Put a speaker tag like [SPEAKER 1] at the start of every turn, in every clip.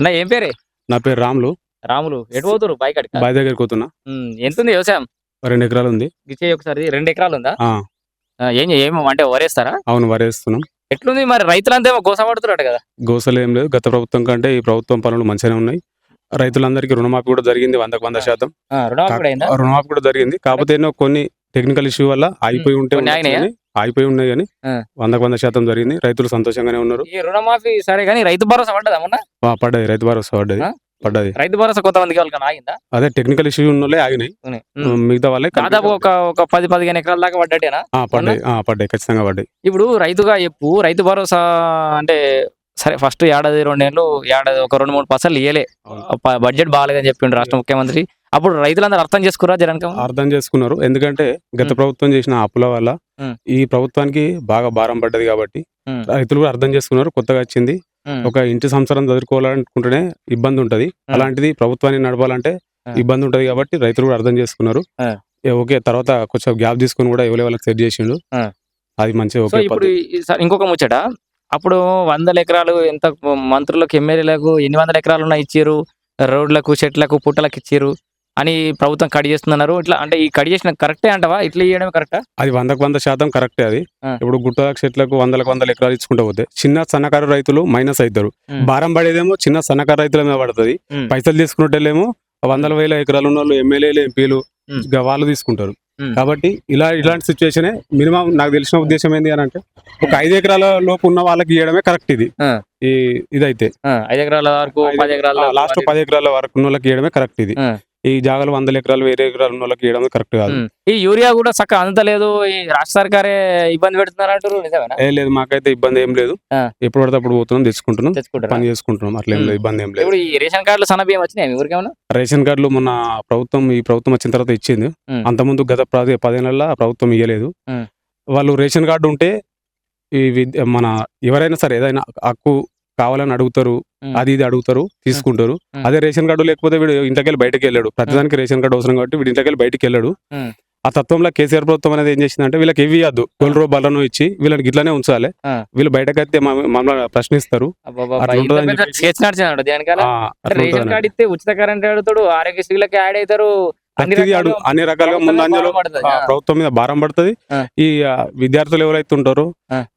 [SPEAKER 1] అన్న ఏం పేరే?
[SPEAKER 2] నా పేరు రాములు.
[SPEAKER 1] రాములు. ఎటు పోతురు బైక్ అడిక
[SPEAKER 2] బావి దగ్గరికి పోతున్నా.
[SPEAKER 1] ఎంత ఉంది వ్యవసాయం?
[SPEAKER 2] రెండు ఎకరాలు ఉంది.
[SPEAKER 1] ఇచ్చే ఒకసారి రెండు ఎకరాలు ఉందా
[SPEAKER 2] ఆ.
[SPEAKER 1] ఆ, ఏం ఏం అంటే వరేస్తారా?
[SPEAKER 2] అవును వరేస్తున్నాం.
[SPEAKER 1] ఎట్లుంది మరి? రైతులంతా ఏమో గోసపడుతున్నాడు కదా.
[SPEAKER 2] గోసలు ఏం లేదు. గత ప్రభుత్వం కంటే ఈ ప్రభుత్వం పనులు మంచిగానే ఉన్నాయి. రైతులందరికీ రుణమాఫీ కూడా జరిగింది వందకు వంద శాతం.
[SPEAKER 1] ఆ, రుణమాఫీ కూడా అయిందా?
[SPEAKER 2] కా- రుణమాఫీ కూడా జరిగింది. కాకపోతే ఎన్నో కొన్ని టెక్నికల్ ఇష్యూ వల్ల ఆగిపోయి ఉంటే
[SPEAKER 1] కొన్ని
[SPEAKER 2] ఉండొచ్చు
[SPEAKER 1] ఆగినాయా?
[SPEAKER 2] కానీ, ఆగిపోయి ఉన్నాయి కానీ. వందకు వంద శాతం జరిగింది. రైతులు సంతోషంగానే ఉన్నారు.
[SPEAKER 1] ఈ రుణమాఫీ సరే కానీ రైతు భరోసా పడ్డదా మొన్న?
[SPEAKER 2] పడ్డది. రైతు భరోసా పడ్డది? పడ్డది.
[SPEAKER 1] రైతు భరోసా కొంతమందికి వాళ్ళకి ఆగిందా?
[SPEAKER 2] అదే టెక్నికల్ ఇష్యూ ఉన్న ఆగినాయి. మిగతా వాళ్ళే
[SPEAKER 1] దాదాపు ఒక ఒక పది పదిహేను ఎకరాల దాకా పడ్డట్టేనా?
[SPEAKER 2] ఆ, పడ్డాయి. పడ్డాయి. ఖచ్చితంగా పడ్డాయి.
[SPEAKER 1] ఇప్పుడు రైతుగా చెప్పు రైతు భరోసా అంటే సరే ఫస్ట్ ఏడాది రెండేళ్ళు ఏడాది ఒక రెండు మూడు పర్సెంట్ ఇయ్యలే. బడ్జెట్ బాగాలేదని చెప్పిండు రాష్ట్ర ముఖ్యమంత్రి. అప్పుడు రైతులందరూ అర్థం చేసుకురా జనక
[SPEAKER 2] అర్థం చేసుకున్నారు. ఎందుకంటే గత. ప్రభుత్వం చేసిన అప్పుల వల్ల. ఈ ప్రభుత్వానికి బాగా భారం పడ్డది కాబట్టి. రైతులు కూడా అర్థం చేసుకున్నారు కొత్తగా వచ్చింది. ఒక ఇంటి సంవత్సరం చదువుకోవాలనుకుంటేనే ఇబ్బంది ఉంటది. అలాంటిది ప్రభుత్వాన్ని నడపాలంటే. ఇబ్బంది ఉంటది కాబట్టి రైతులు కూడా అర్థం చేసుకున్నారు. ఓకే తర్వాత కొంచెం గ్యాప్ తీసుకొని కూడా ఎవరి వాళ్ళకి సెట్ చేసిండు. అది మంచి ఓకే
[SPEAKER 1] ఇప్పుడు ఇంకొక ముచ్చట. అప్పుడు వందల ఎకరాలు ఎంత మంత్రులకు ఎమ్మెల్యేలకు ఎన్ని వందల ఎకరాలు ఉన్నాయి ఇచ్చారు రోడ్లకు చెట్లకు పుట్టలకు ఇచ్చారు అని ప్రభుత్వం కట్ చేస్తున్నారు ఇట్లా అంటే ఈ కట్ చేసిన కరెక్టే అంటవా ఇట్లా ఇవ్వడమే కరెక్టా
[SPEAKER 2] అది వందకు వంద శాతం కరెక్టే అది. ఇప్పుడు గుట్టలకు చెట్లకు వందలకు వందల ఎకరాలు ఇచ్చుకుంటూ పోతే చిన్న సన్నకారు రైతులు మైనస్ అవుతారు. భారం పడేదేమో చిన్న సన్నకారు రైతుల మీద పడుతుంది. పైసలు తీసుకున్నట్టేమో వందల వేల ఎకరాలు ఉన్న వాళ్ళు ఎమ్మెల్యేలు ఎంపీలు వాళ్ళు తీసుకుంటారు. కాబట్టి ఇలా ఇలాంటి సిచ్యువేషనే మినిమం నాకు తెలిసిన ఉద్దేశం ఏంటి అని అంటే ఒక ఐదు ఎకరాల లోపు ఉన్న వాళ్ళకి ఇవ్వడమే కరెక్ట్ ఇది. ఈ ఇదైతే
[SPEAKER 1] ఐదు ఎకరాల వరకు
[SPEAKER 2] లాస్ట్ పది ఎకరాల వరకు ఉన్న వాళ్ళకి ఇవ్వడమే కరెక్ట్ ఇది. ఈ జాగాలు వందల ఎకరాలు వేరే ఎకరాలు ఉన్న వాళ్ళకి కరెక్ట్ కాదు.
[SPEAKER 1] ఈ యూరియా కూడా చక్కగా అందలేదు ఈ రాష్ట్ర సర్కారే ఇబ్బంది పెడుతున్నారు నిజమేనా?
[SPEAKER 2] ఏ లేదు మాకైతే ఇబ్బంది ఏం లేదు. ఎప్పుడు పడితే అప్పుడు పోతున్నాం తెచ్చుకుంటున్నాం. పని చేసుకుంటున్నాం. అట్లా ఏం లేదు. ఇబ్బంది ఏం లేదు.
[SPEAKER 1] ఇప్పుడు ఈ రేషన్ కార్డులు సన్న బియ్యం వచ్చినాయి ఊరికేమన్నా?
[SPEAKER 2] రేషన్ కార్డులు మొన్న ప్రభుత్వం ఈ ప్రభుత్వం వచ్చిన తర్వాత ఇచ్చింది. అంతకుముందు గత పది పదేళ్ళ ప్రభుత్వం ఇవ్వలేదు. వాళ్ళు రేషన్ కార్డు ఉంటే ఈ విద్య మన ఎవరైనా సరే ఏదైనా హక్కు కావాలని అడుగుతారు. అది ఇది అడుగుతారు తీసుకుంటారు. అదే రేషన్ కార్డు లేకపోతే వీడు ఇంటికెళ్ళి బయటకు వెళ్ళాడు ప్రతిదానికి రేషన్ కార్డు అవసరం కాబట్టి వీడు ఇంటికెళ్ళి బయటకు వెళ్ళాడు. ఆ తత్వంలో కేసీఆర్ ప్రభుత్వం అనేది ఏం చేసిందంటే వీళ్ళకి ఇవి ఇవ్వద్దు. గొల్లు బలను ఇచ్చి వీళ్ళకి ఇట్లానే ఉంచాలి. వీళ్ళు బయటకైతే మమ్మ- మమ్మల్ని ప్రశ్నిస్తారు.
[SPEAKER 1] ఉచిత కరెంట్ ఆరోగ్యశ్రీలకి యాడ్ అవుతారు
[SPEAKER 2] ప్రతిదీ అన్ని రకాలుగా ముందంజలో ప్రభుత్వం మీద భారం పడుతుంది. ఈ విద్యార్థులు ఎవరైతే ఉంటారో.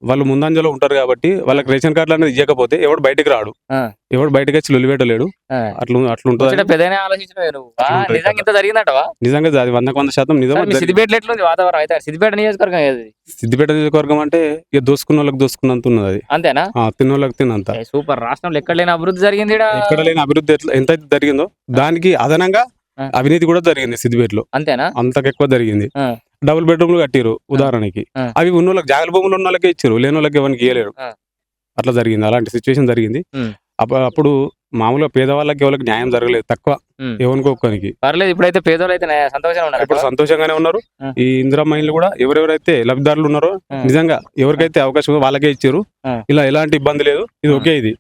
[SPEAKER 2] వాళ్ళు ముందంజలో ఉంటారు కాబట్టి వాళ్ళకి రేషన్ కార్డులు అనేది ఇవ్వకపోతే ఎవడు బయటకు రాడు. ఎవడు బయటకు వచ్చి లొలివేటలేడు. అట్లా అట్లా ఉంటుంది
[SPEAKER 1] నిజంగా
[SPEAKER 2] అది వందకు వంద శాతం నిజం
[SPEAKER 1] సిద్దిపేట నియోజకవర్గం ఏది?
[SPEAKER 2] సిద్దిపేట నియోజకవర్గం అంటే ఇక దోసుకున్న వాళ్ళకి దోసుకున్నంత ఉన్నది అది.
[SPEAKER 1] అంతేనా?
[SPEAKER 2] తిన్న వాళ్ళకి తిన్నంత.
[SPEAKER 1] సూపర్. రాష్ట్రంలో ఎక్కడ లేని అభివృద్ధి జరిగింది.
[SPEAKER 2] ఎక్కడ లేని అభివృద్ధి ఎంతైతే జరిగిందో దానికి అదనంగా. అవినీతి కూడా జరిగింది సిద్దిపేటలో.
[SPEAKER 1] అంతేనా?
[SPEAKER 2] అంతకు ఎక్కువ జరిగింది. డబుల్ బెడ్రూమ్లు కట్టిరు ఉదాహరణకి. అవి ఉన్న వాళ్ళకి జాగల భూములు ఉన్న వాళ్ళకే ఇచ్చారు లేని వాళ్ళకి ఎవరికి ఇవ్వలేరు
[SPEAKER 1] ఆ.
[SPEAKER 2] అట్లా జరిగింది. అలాంటి సిచ్యువేషన్ జరిగింది. అప్పుడు మామూలుగా పేదవాళ్ళకి ఎవరికి న్యాయం జరగలేదు. తక్కువ ఒక్కరికి.
[SPEAKER 1] పర్లేదు ఇప్పుడైతే పేదోళ్ళు అయితే నే- సంతోషంగా ఉన్నారు
[SPEAKER 2] ఇప్పుడు సంతోషంగానే ఉన్నారు. ఈ ఇందిరా మైన్లు కూడా ఎవరెవరైతే లబ్ధిదారులు ఉన్నారో. నిజంగా ఎవరికైతే అవకాశం వాళ్ళకే ఇచ్చారు. ఇలా ఎలాంటి ఇబ్బంది లేదు. ఇది. ఒకే ఇది.